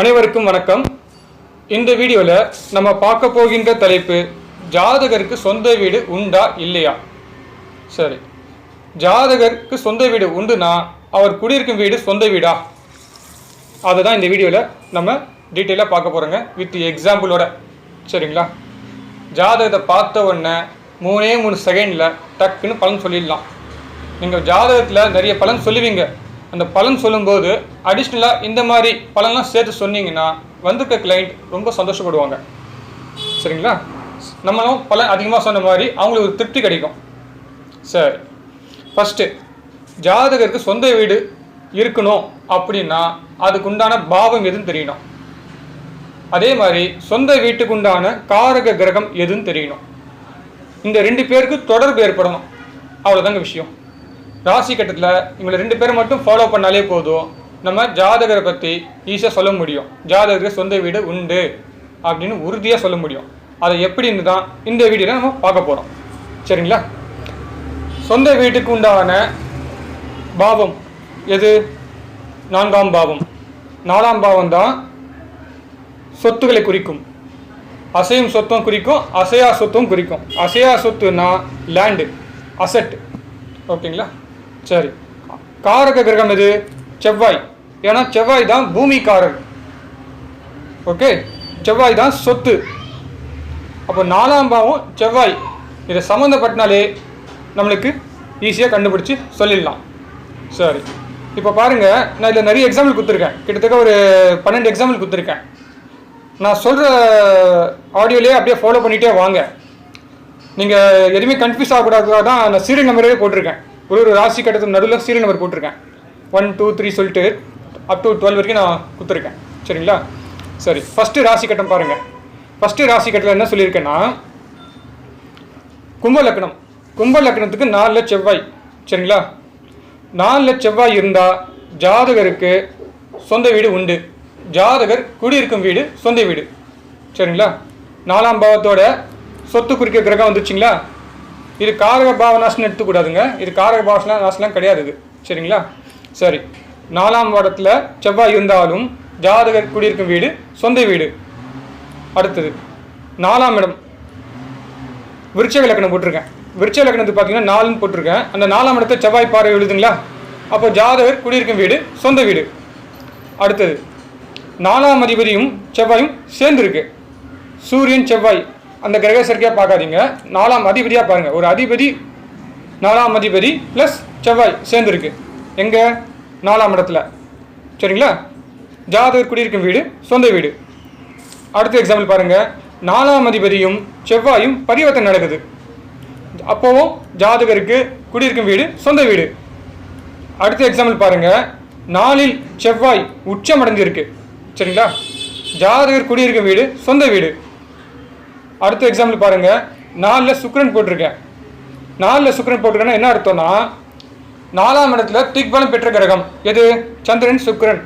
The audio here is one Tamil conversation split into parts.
அனைவருக்கும் வணக்கம். இந்த வீடியோவில் நம்ம பார்க்க போகின்ற தலைப்பு ஜாதகருக்கு சொந்த வீடு உண்டா இல்லையா? சரி. ஜாதகருக்கு சொந்த வீடு உண்டுனா அவர் குடியிருக்கும் வீடு சொந்த வீடா? அதை தான் இந்த வீடியோவில் நம்ம டீட்டெயிலாக பார்க்க போகிறோங்க வித் எக்ஸாம்பிளோட சரிங்களா? ஜாதகத்தை பார்த்த உடனே மூணே மூணு செகண்டில் டக்குன்னு பலன் சொல்லிடலாம். நீங்கள் ஜாதகத்தில் நிறைய பலன் சொல்லுவீங்க. அந்த பலன் சொல்லும்போது அடிஷ்னலாக இந்த மாதிரி பலன்லாம் சேர்த்து சொன்னீங்கன்னா வந்திருக்க கிளைண்ட் ரொம்ப சந்தோஷப்படுவாங்க. சரிங்களா? நம்மளும் பலன் அதிகமாக சொன்ன மாதிரி அவங்களுக்கு ஒரு திருப்தி கிடைக்கும். சரி. ஃபஸ்ட்டு ஜாதகருக்கு சொந்த வீடு இருக்கணும் அப்படின்னா அதுக்குண்டான பாவம் எதுன்னு தெரியணும். அதே மாதிரி சொந்த வீட்டுக்கு உண்டான காரக கிரகம் எதுன்னு தெரியணும். இந்த ரெண்டு பேருக்கு தொடர்பு ஏற்படணும். அவ்வளோதாங்க விஷயம். ராசி கட்டத்தில் இவங்களை ரெண்டு பேரை மட்டும் ஃபாலோ பண்ணாலே போதும். நம்ம ஜாதகரை பற்றி ஈஸியாக சொல்ல முடியும். ஜாதகருக்கு சொந்த வீடு உண்டு அப்படின்னு உறுதியாக சொல்ல முடியும். அதை எப்படின்னு தான் இந்த வீடியோவில் நம்ம பார்க்க போகிறோம் சரிங்களா? சொந்த வீட்டுக்கு உண்டான பாவம் எது? நான்காம் பாவம். நாலாம் பாவம் தான் சொத்துக்களை குறிக்கும். அசையும் சொத்தும் குறிக்கும் அசையா சொத்தும் குறிக்கும். அசையா சொத்துனா லேண்டு அசெட் ஓகேங்களா? சரி. காரக கிரகம் எது? செவ்வாய். ஏன்னா செவ்வாய் தான் பூமி பூமிக்காரர் ஓகே? செவ்வாய் தான் சொத்து. அப்போ நாலாம் பாவம் செவ்வாய். இதை சம்மந்தப்பட்டினாலே நம்மளுக்கு ஈஸியாக கண்டுபிடிச்சி சொல்லிடலாம். சரி. இப்போ பாருங்க நான் இதில் நிறைய எக்ஸாம்பிள் கொடுத்துருக்கேன். கிட்டத்தட்ட ஒரு பன்னெண்டு எக்ஸாம்பிள் கொடுத்துருக்கேன். நான் சொல்கிற ஆடியோலேயே அப்படியே ஃபாலோ பண்ணிகிட்டே வாங்க. நீங்கள் எதுவுமே கன்ஃபியூஸ் ஆகக்கூடாது தான் நான் சீரியல் நம்பரே போட்டிருக்கேன். ஒரு ஒரு ராசி கட்டத்துக்கு நடுவில் சீரியல் நம்பர் போட்டிருக்கேன். ஒன் டூ த்ரீ சொல்லிட்டு அப் டு டுவெல் வரைக்கும் நான் கொடுத்துருக்கேன் சரிங்களா? சரி ஃபஸ்ட்டு ராசி கட்டம் பாருங்கள் ஃபஸ்ட்டு ராசி கட்டத்தில் என்ன சொல்லியிருக்கேன்னா கும்ப லக்னம். கும்ப லக்னத்துக்கு நாலில் செவ்வாய். சரிங்களா? நாலில் செவ்வாய் இருந்தால் ஜாதகருக்கு சொந்த வீடு உண்டு. ஜாதகர் குடியிருக்கும் வீடு சொந்த வீடு. சரிங்களா? நாலாம் பாவத்தோட சொத்து குறிக்க கிரகம் வந்துச்சுங்களா இது காரக பாவ எடுத்துக்கூடாதுங்க. இது காரக பாவனா நாசனம் கிடையாது இது. சரிங்களா? சரி. நாலாம் வாரத்தில் செவ்வாய் இருந்தாலும் ஜாதகர் குடியிருக்கும் வீடு சொந்த வீடு. அடுத்தது நாலாம் இடம். விருட்ச விளக்கணம் போட்டிருக்கேன். விருட்ச விளக்கணத்துக்கு பார்த்தீங்கன்னா நாலுன்னு போட்டிருக்கேன். அந்த நாலாம் இடத்த செவ்வாய் பார்வை எழுதுங்களா? அப்போ ஜாதகர் குடியிருக்கும் வீடு சொந்த வீடு. அடுத்தது நாலாம் அதிபதியும் செவ்வாயும் சேர்ந்துருக்கு. சூரியன் செவ்வாய். அந்த கிரக சேர்க்கையாக பார்க்காதீங்க. நாலாம் அதிபதியாக பாருங்கள் ஒரு அதிபதி நாலாம் அதிபதி ப்ளஸ் செவ்வாய் சேர்ந்துருக்கு. எங்கே? நாலாம் இடத்துல. சரிங்களா? ஜாதகர் குடியிருக்கும் வீடு சொந்த வீடு. அடுத்த எக்ஸாம்பிள் பாருங்கள் நாலாம் அதிபதியும் செவ்வாயும் பரிவர்த்தனை நடக்குது. அப்போவும் ஜாதகருக்கு குடியிருக்கும் வீடு சொந்த வீடு. அடுத்த எக்ஸாம்பிள் பாருங்கள் நாளில் செவ்வாய் உச்சம் அடைஞ்சிருக்கு சரிங்களா? ஜாதகர் குடியிருக்கும் வீடு சொந்த வீடு. அடுத்த எக்ஸாம்பிள் பாருங்க. நாலில் சுக்ரன் போட்டிருக்கேன். நாலில் சுக்கிரன் போட்டிருக்கேன்னா என்ன அர்த்தம்னா நாலாம் இடத்துல திக்பலம் பெற்ற கிரகம். எது? சந்திரன் சுக்ரன்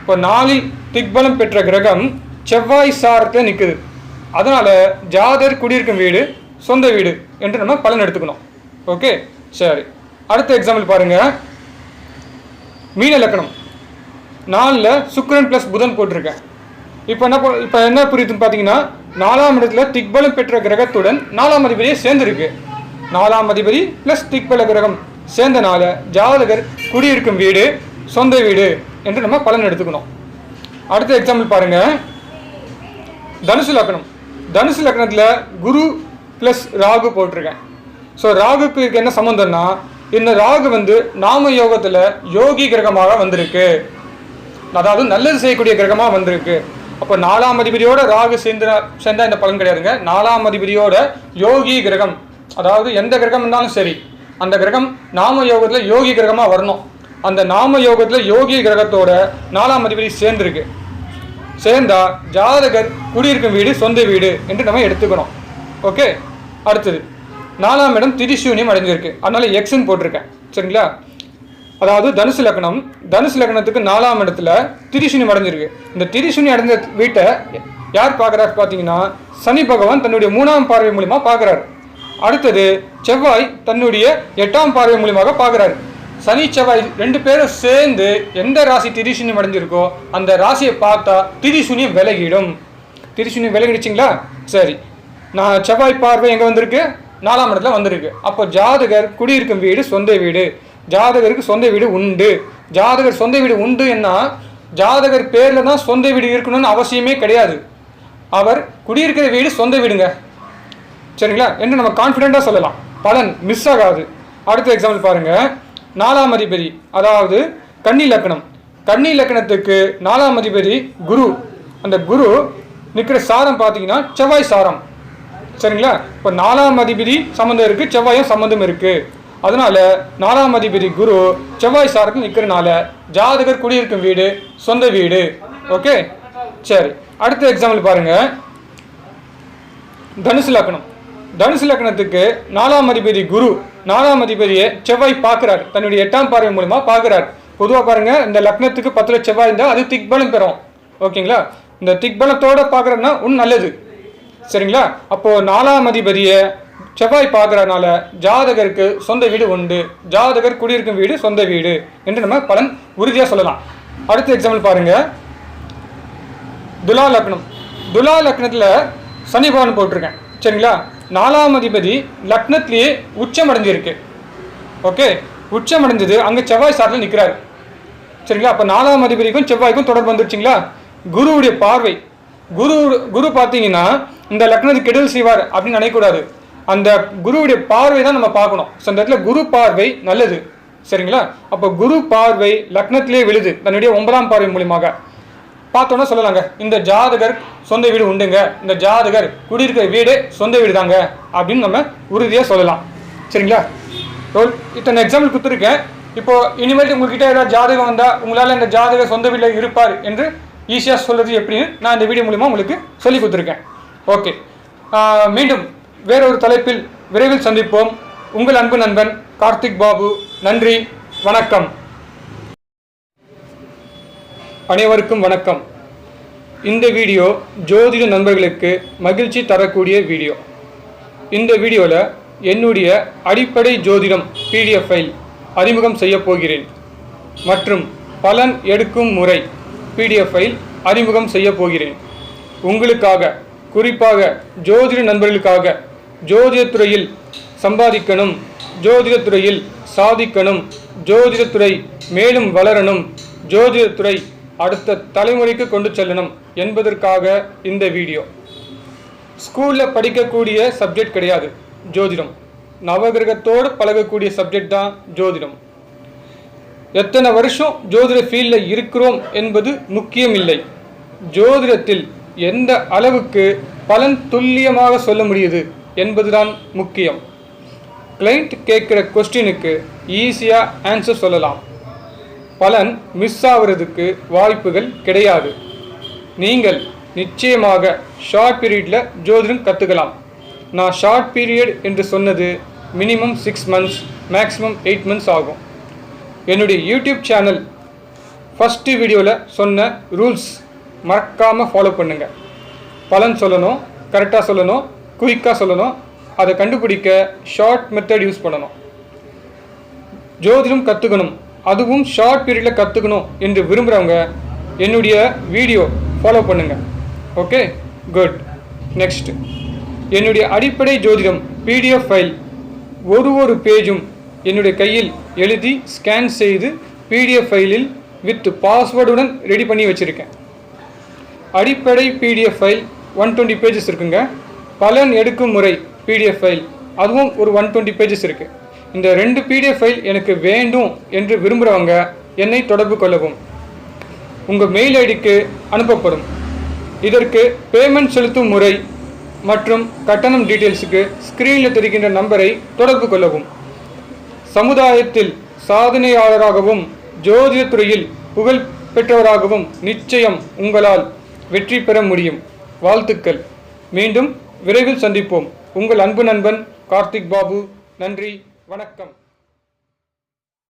இப்போ நாளில் திக்பலம் பெற்ற கிரகம் செவ்வாய் சாரத்தில் நிற்குது அதனால் ஜாதர் குடியிருக்கும் வீடு சொந்த வீடு என்று நம்ம பலன் எடுத்துக்கணும். ஓகே? சரி. அடுத்த எக்ஸாம்பிள் பாருங்க. மீன லக்கணம். நாலில் சுக்ரன் ப்ளஸ் புதன் போட்டிருக்கேன். இப்போ என்ன இப்போ என்ன புரியுதுன்னு பார்த்தீங்கன்னா நாலாம் இடத்துல திக்பலம் பெற்ற கிரகத்துடன் நாலாம் அதிபதியை சேர்ந்துருக்கு. நாலாம் அதிபதி ப்ளஸ் திக்பல கிரகம் சேர்ந்தனால ஜாதகர் குடியிருக்கும் வீடு சொந்த வீடு என்று நம்ம பலன் எடுத்துக்கணும். அடுத்த எக்ஸாம்பிள் பாருங்க. தனுசு லக்னம் தனுசு லக்னத்தில் குரு ப்ளஸ் ராகு போட்டிருக்கேன். ஸோ ராகுக்கு இதுக்கு என்ன சம்மந்தம்னா இந்த ராகு வந்து நாம யோகத்தில் யோகி கிரகமாக வந்திருக்கு. அதாவது நல்லது செய்யக்கூடிய கிரகமாக வந்திருக்கு. அப்போ நாலாம் அதிபதியோட ராகு சேர்ந்து சேர்ந்தா இந்த பலன் கிடையாதுங்க. நாலாம் அதிபதியோட யோகி கிரகம். அதாவது எந்த கிரகம் இருந்தாலும் சரி அந்த கிரகம் நாம யோகத்தில் யோகி கிரகமாக வரணும். அந்த நாம யோகத்தில் யோகி கிரகத்தோட நாலாம் அதிபதி சேர்ந்துருக்கு. சேர்ந்தா ஜாதகர் குடியிருக்கும் வீடு சொந்த வீடு என்று நம்ம எடுத்துக்கணும். ஓகே அடுத்தது நாலாம் இடம் திரிசூன்யம் அடைஞ்சிருக்கு. அதனால எக்ஸ்ன்னு போட்டிருக்கேன். சரிங்களா? அதாவது தனுசு லக்னம் தனுசு லக்னத்துக்கு நாலாம் இடத்துல திரிசுனி அடைஞ்சிருக்கு. இந்த திரிசுனி அடைஞ்ச வீட்டை யார் பார்க்குறாரு பார்த்தீங்கன்னா சனி பகவான் தன்னுடைய மூணாம் பார்வை மூலிமா பார்க்குறாரு. அடுத்தது செவ்வாய் தன்னுடைய எட்டாம் பார்வை மூலியமாக பார்க்குறாரு. சனி செவ்வாய் ரெண்டு பேரும் சேர்ந்து எந்த ராசி திரிசூன்யம் அடைஞ்சிருக்கோ அந்த ராசியை பார்த்தா திரிசூன்யம் விலகிடும். திரிசூன்யம் விலகிடுச்சிங்களா? சரி. நான் செவ்வாய் பார்வை எங்கே வந்திருக்கு? நாலாம் இடத்துல வந்திருக்கு. அப்போ ஜாதகர் குடியிருக்கும் வீடு சொந்த வீடு. ஜாதகருக்கு சொந்த வீடு உண்டு. ஜாதகர் சொந்த வீடு உண்டு என்ன ஜாதகர் பேரில் தான் சொந்த வீடு இருக்கணும்னு அவசியமே கிடையாது. அவர் குடியிருக்கிற வீடு சொந்த வீடுங்க. சரிங்களா? என்று நம்ம கான்ஃபிடெண்ட்டாக சொல்லலாம். பலன் மிஸ் ஆகாது. அடுத்த எக்ஸாம்பிள் பாருங்கள் நாலாம் அதிபதி அதாவது கன்னி லக்கணம். கன்னி லக்கணத்துக்கு நாலாம் அதிபதி குரு. அந்த குரு நிற்கிற சாரம் பார்த்தீங்கன்னா செவ்வாய் சாரம். சரிங்களா? இப்போ நாலாம் அதிபதி சம்மந்தம் இருக்குது செவ்வாயும் சம்மந்தம் இருக்குது அதனால நாலாம் அதிபதி குரு செவ்வாய் சாரத்தில் நிற்கிறனால ஜாதகர் குடியிருக்கும் வீடு சொந்த வீடு. ஓகே? சரி. அடுத்த எக்ஸாம்பிள் பாருங்க. தனுசு லக்னம் தனுசு லக்னத்துக்கு நாலாம் அதிபதி குரு நாலாம் அதிபதியை செவ்வாய் பார்க்குறார். தன்னுடைய எட்டாம் பார்வை மூலமா பார்க்குறார். பொதுவாக பாருங்க இந்த லக்னத்துக்கு பத்துல செவ்வாய் இருந்தால் அது திக்பலம் பெறும். ஓகேங்களா? இந்த திக்பலத்தோட பார்க்குறதுனா உன் நல்லது. சரிங்களா? அப்போ நாலாம் அதிபதியை செவ்வாய் பார்க்கறதுனால ஜாதகருக்கு சொந்த வீடு உண்டு. ஜாதகர் குடியிருக்கும் வீடு சொந்த வீடு என்று நம்ம பலன் உறுதியாக சொல்லலாம். அடுத்த எக்ஸாம்பிள் பாருங்கள் துலா லக்னம். துலா லக்னத்தில் சனி பகவான் போட்டிருக்கேன். சரிங்களா? நாலாம் அதிபதி லக்னத்திலேயே உச்சம் அடைஞ்சிருக்கு. ஓகே? உச்சம் அடைஞ்சது அங்கே செவ்வாய் சாரில் நிற்கிறாரு சரிங்களா? அப்போ நாலாம் அதிபதிக்கும் செவ்வாய்க்கும் தொடர்பு வந்துருச்சுங்களா? குருவுடைய பார்வை. குரு குரு பார்த்தீங்கன்னா இந்த லக்னத்துக்கு கெடுதல் செய்வார் அப்படின்னு நினைக்கக்கூடாது. அந்த குருவுடைய பார்வை தான் நம்ம பார்க்கணும். ஸோ அந்த இடத்துல குரு பார்வை நல்லது. சரிங்களா? அப்போ குரு பார்வை லக்னத்திலே விழுது. தன்னுடைய ஒன்பதாம் பார்வை மூலியமாக. பார்த்தோன்னா சொல்லலாங்க. இந்த ஜாதகர் சொந்த வீடு உண்டுங்க. இந்த ஜாதகர் குடியிருக்கிற வீடு சொந்த வீடு தாங்க அப்படின்னு நம்ம உறுதியாக சொல்லலாம். சரிங்களா? இத்தனை எக்ஸாம்பிள் கொடுத்துருக்கேன். இப்போ இனிமேல் உங்ககிட்ட ஏதாவது ஜாதகம் வந்தால் உங்களால் இந்த ஜாதகர் சொந்த வீட்டில் இருப்பார் என்று ஈஸியாக சொல்கிறது எப்படின்னு நான் இந்த வீடியோ மூலிமா உங்களுக்கு சொல்லி கொடுத்துருக்கேன். ஓகே மீண்டும் வேறொரு தலைப்பில் விரைவில் சந்திப்போம். உங்கள் அன்பு நண்பன் கார்த்திக் பாபு. நன்றி வணக்கம். அனைவருக்கும் வணக்கம். இந்த வீடியோ ஜோதிட நண்பர்களுக்கு மகிழ்ச்சி தரக்கூடிய வீடியோ. இந்த வீடியோவில் என்னுடைய அடிப்படை ஜோதிடம் பிடிஎஃப் ஃபைல் அறிமுகம் செய்ய போகிறேன். மற்றும் பலன் எடுக்கும் முறை பிடிஎஃப் ஃபைல் அறிமுகம் செய்ய போகிறேன். உங்களுக்காக குறிப்பாக ஜோதிட நண்பர்களுக்காக ஜோதிடத்துறையில் சம்பாதிக்கணும் ஜோதிடத்துறையில் சாதிக்கணும் ஜோதிடத்துறை மேலும் வளரணும் ஜோதிடத்துறை அடுத்த தலைமுறைக்கு கொண்டு செல்லணும் என்பதற்காக இந்த வீடியோ. ஸ்கூலில் படிக்கக்கூடிய சப்ஜெக்ட் கிடையாது ஜோதிடம். நவகிரகத்தோடு பழகக்கூடிய சப்ஜெக்ட் தான் ஜோதிடம். எத்தனை வருஷம் ஜோதிட ஃபீல்டில் இருக்கிறோம் என்பது முக்கியம் இல்லை. ஜோதிடத்தில் எந்த அளவுக்கு பலன் துல்லியமாக சொல்ல முடியுது? என்பதுதான் முக்கியம். கிளைண்ட் கேட்குற கொஸ்டினுக்கு ஈஸியாக ஆன்சர் சொல்லலாம். பலன் மிஸ் ஆகிறதுக்கு வாய்ப்புகள் கிடையாது. நீங்கள் நிச்சயமாக ஷார்ட் பீரியடில் ஜோதிடம் கற்றுக்கலாம் நான் ஷார்ட் பீரியட் என்று சொன்னது minimum six months maximum eight months ஆகும். என்னுடைய யூடியூப் சேனல் ஃபஸ்ட்டு வீடியோவில் சொன்ன ரூல்ஸ் மறக்காமல் ஃபாலோ பண்ணுங்கள் பலன் சொல்லணும் கரெக்டாக சொல்லணும் குயிக்காக சொல்லணும். அதை கண்டுபிடிக்க ஷார்ட் மெத்தட் யூஸ் பண்ணணும். ஜோதிடம் கற்றுக்கணும் அதுவும் ஷார்ட் பீரியடில் கற்றுக்கணும் என்று விரும்புகிறவங்க என்னுடைய வீடியோ ஃபாலோ பண்ணுங்கள் ஓகே குட் நெக்ஸ்ட் என்னுடைய அடிப்படை ஜோதிடம் பிடிஎஃப் ஃபைல் ஒரு ஒரு பேஜும் என்னுடைய கையில் எழுதி ஸ்கேன் செய்து பிடிஎஃப் ஃபைலில் வித் பாஸ்வேர்டுடன் ரெடி பண்ணி வச்சுருக்கேன். அடிப்படை PDF file one twenty pages இருக்குங்க. பலன் எடுக்கும் முறை பிடிஎஃப் ஃபைல் அதுவும் ஒரு ஒன் டுவெண்ட்டி பேஜஸ் இருக்குது இந்த ரெண்டு பிடிஎஃப் ஃபைல் எனக்கு வேண்டும் என்று விரும்புகிறவங்க என்னை தொடர்பு கொள்ளவும். உங்கள் மெயில் ஐடிக்கு அனுப்பப்படும். இதற்கு பேமெண்ட் செலுத்தும் முறை மற்றும் கட்டணம் டீட்டெயில்ஸுக்கு ஸ்க்ரீனில் தெரிகின்ற நம்பரை தொடர்பு கொள்ளவும். சமுதாயத்தில் சாதனையாளராகவும் ஜோதிடத்துறையில் புகழ் பெற்றவராகவும் நிச்சயம் உங்களால் வெற்றி பெற முடியும். வாழ்த்துக்கள். மீண்டும் விரைவில் சந்திப்போம். உங்கள் அன்பு நண்பன் கார்த்திக் பாபு. நன்றி. வணக்கம்.